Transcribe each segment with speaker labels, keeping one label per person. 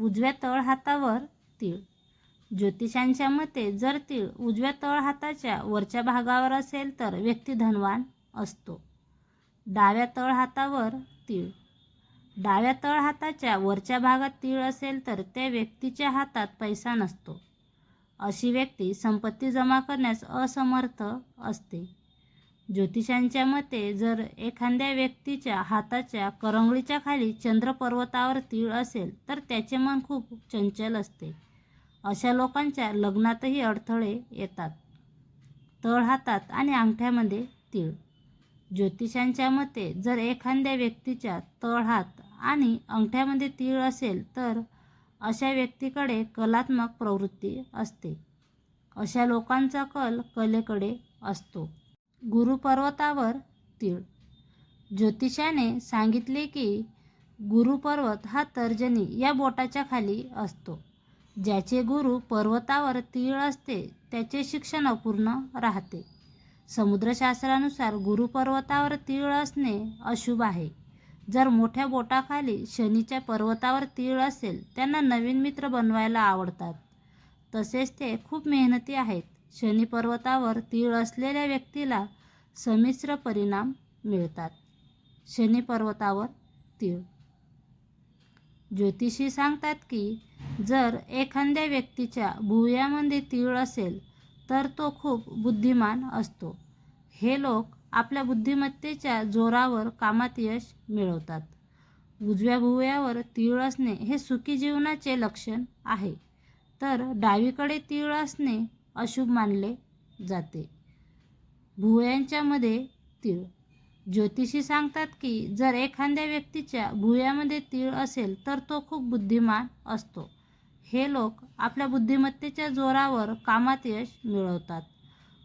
Speaker 1: उजव्या तळहातावर तीळ. ज्योतिषांच्या मते जर तीळ उजव्या तळहाताच्या वरच्या भागावर असेल तर व्यक्ती धनवान असतो. डाव्या तळहातावर तीळ. डाव्या तळहाताच्या वरच्या भागात तीळ असेल तर त्या व्यक्तीच्या हातात पैसा नसतो. अशी व्यक्ती संपत्ती जमा करण्यास असमर्थ असते. ज्योतिषांच्या मते जर एखाद्या व्यक्तीच्या हाताच्या करंगळीच्या खाली चंद्र पर्वतावर तीळ असेल तर त्याचे मन खूप चंचल असते. अशा लोकांच्या लग्नातही अडथळे येतात. तळ हातात आणि अंगठ्यामध्ये तीळ. ज्योतिषांच्या मते जर एखाद्या व्यक्तीच्या तळहात आणि अंगठ्यामध्ये तीळ असेल तर अशा व्यक्तीकडे कलात्मक प्रवृत्ती असते. अशा लोकांचा कल कलेकडे असतो. गुरुपर्वतावर तीळ. ज्योतिषाने सांगितले की गुरुपर्वत हा तर्जनी या बोटाच्या खाली असतो. ज्याचे गुरु पर्वतावर तीळ असते त्याचे शिक्षण अपूर्ण राहते. समुद्रशास्त्रानुसार गुरुपर्वतावर तीळ असणे अशुभ आहे. जर मोठ्या बोटाखाली शनीच्या पर्वतावर तीळ असेल त्यांना नवीन मित्र बनवायला आवडतात. तसेच ते खूप मेहनती आहेत. शनी पर्वतावर तीळ असलेल्या व्यक्तीला संमिश्र परिणाम मिळतात. शनी पर्वतावर तीळ. ज्योतिषी सांगतात की जर एखाद्या व्यक्तीच्या भुवयामध्ये तीळ असेल तर तो खूप बुद्धिमान असतो. हे लोक आपल्या बुद्धिमत्तेच्या जोरावर कामात यश मिळवतात. उजव्या भुवयावर तीळ असणे हे सुखी जीवनाचे लक्षण आहे. तर डावीकडे तीळ असणे अशुभ मानले जाते. भुवयांच्यामध्ये तीळ. ज्योतिषी सांगतात की जर एखाद्या व्यक्तीच्या भुयामध्ये तीळ असेल तर तो खूप बुद्धिमान असतो. हे लोक आपल्या बुद्धिमत्तेच्या जोरावर कामात यश मिळवतात.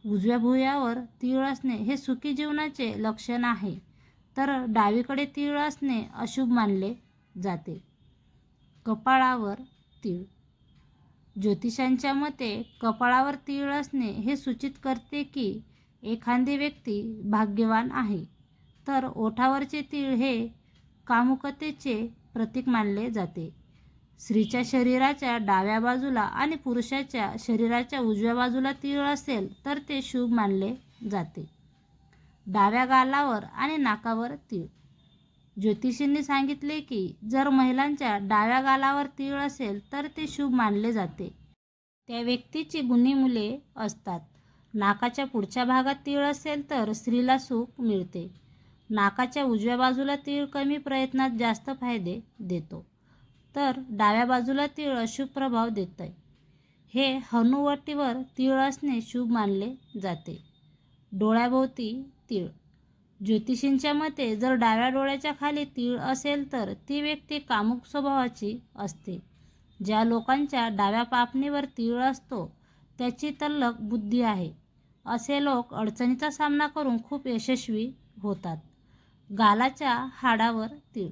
Speaker 1: उजव्या भुयावर तीळ असणे हे सुखी जीवनाचे लक्षण आहे. तर डावीकडे तीळ असणे अशुभ मानले जाते. कपाळावर तीळ. ज्योतिषांच्या मते कपाळावर तीळ असणे हे सूचित करते की एखादी व्यक्ती भाग्यवान आहे. तर ओठावरचे तीळ हे कामुकतेचे प्रतीक मानले जाते. स्त्रीच्या शरीराच्या डाव्या बाजूला आणि पुरुषाच्या शरीराच्या उजव्या बाजूला तीळ असेल तर ते शुभ मानले जाते. डाव्या गालावर आणि नाकावर तीळ. ज्योतिषींनी सांगितले की जर महिलांच्या डाव्या गालावर तीळ असेल तर ते शुभ मानले जाते. त्या व्यक्तीची गुणी मुले असतात. नाकाच्या पुढच्या भागात तीळ असेल तर स्त्रीला सुख मिळते. नाकाच्या उजव्या बाजूला तीळ कमी प्रयत्नात जास्त फायदे देतो. तर डाव्या बाजूला तीळ अशुभ प्रभाव देते हे हनुवटीवर तीळ असणे शुभ मानले जाते. डोळ्याभोवती तीळ ज्योतिषींच्या मते जर डाव्या डोळ्याच्या खाली तीळ असेल तर ती व्यक्ती कामुक स्वभावाची असते. ज्या लोकांच्या डाव्या पापणीवर तीळ असतो त्याची तल्लक बुद्धी आहे. असे लोक अडचणीचा सामना करून खूप यशस्वी होतात. गालाच्या हाडावर तीळ.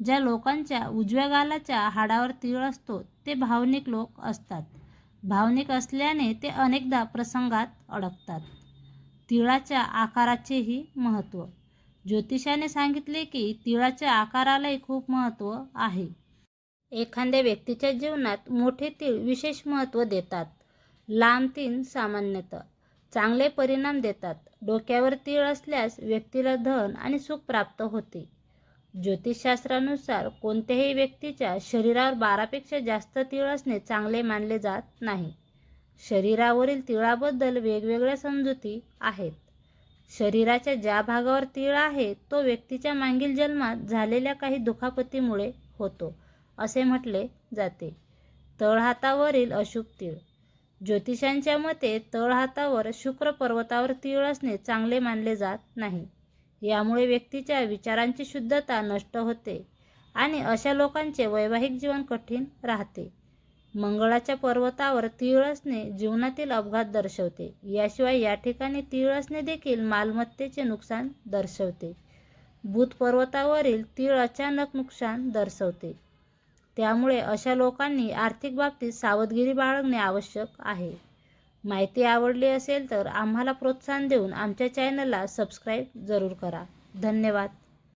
Speaker 1: ज्या लोकांच्या उजव्या गालाच्या हाडावर तीळ असतो ते भावनिक लोक असतात. भावनिक असल्याने ते अनेकदा प्रसंगात अडकतात. तिळाच्या आकाराचेही महत्त्व. ज्योतिषाने सांगितले की तिळाच्या आकारालाही खूप महत्त्व आहे. एखाद्या व्यक्तीच्या जीवनात मोठे तीळ विशेष महत्त्व देतात. लांब तीन सामान्यतः. चांगले परिणाम देतात. डोक्यावर तीळ असल्यास व्यक्तीला धन आणि सुख प्राप्त होते. ज्योतिषशास्त्रानुसार कोणत्याही व्यक्तीच्या शरीरावर बारापेक्षा जास्त तीळ असणे चांगले मानले जात नाही. शरीरावरील तिळाबद्दल वेगवेगळ्या समजुती आहेत. शरीराच्या ज्या भागावर तीळ आहे तो व्यक्तीच्या मागील जन्मात झालेल्या काही दुखापतीमुळे होतो असे म्हटले जाते. तळहातावरील अशुभ तीळ. ज्योतिषांच्या मते तळहातावर शुक्र पर्वतावर तीळ असणे चांगले मानले जात नाही. यामुळे व्यक्तीच्या विचारांची शुद्धता नष्ट होते आणि अशा लोकांचे वैवाहिक जीवन कठीण राहते. मंगळाच्या पर्वतावर तीळ असणे जीवनातील अपघात दर्शवते. याशिवाय या ठिकाणी तीळ असणे देखील मालमत्तेचे नुकसान दर्शवते. भूत पर्वतावरील तीळ अचानक नुकसान दर्शवते. त्यामुळे अशा लोकांनी आर्थिक बाबतीत सावधगिरी बाळगणे आवश्यक आहे. माहिती आवडली असेल तर आम्हाला प्रोत्साहन देऊन आमच्या चॅनलला सबस्क्राईब जरूर करा. धन्यवाद.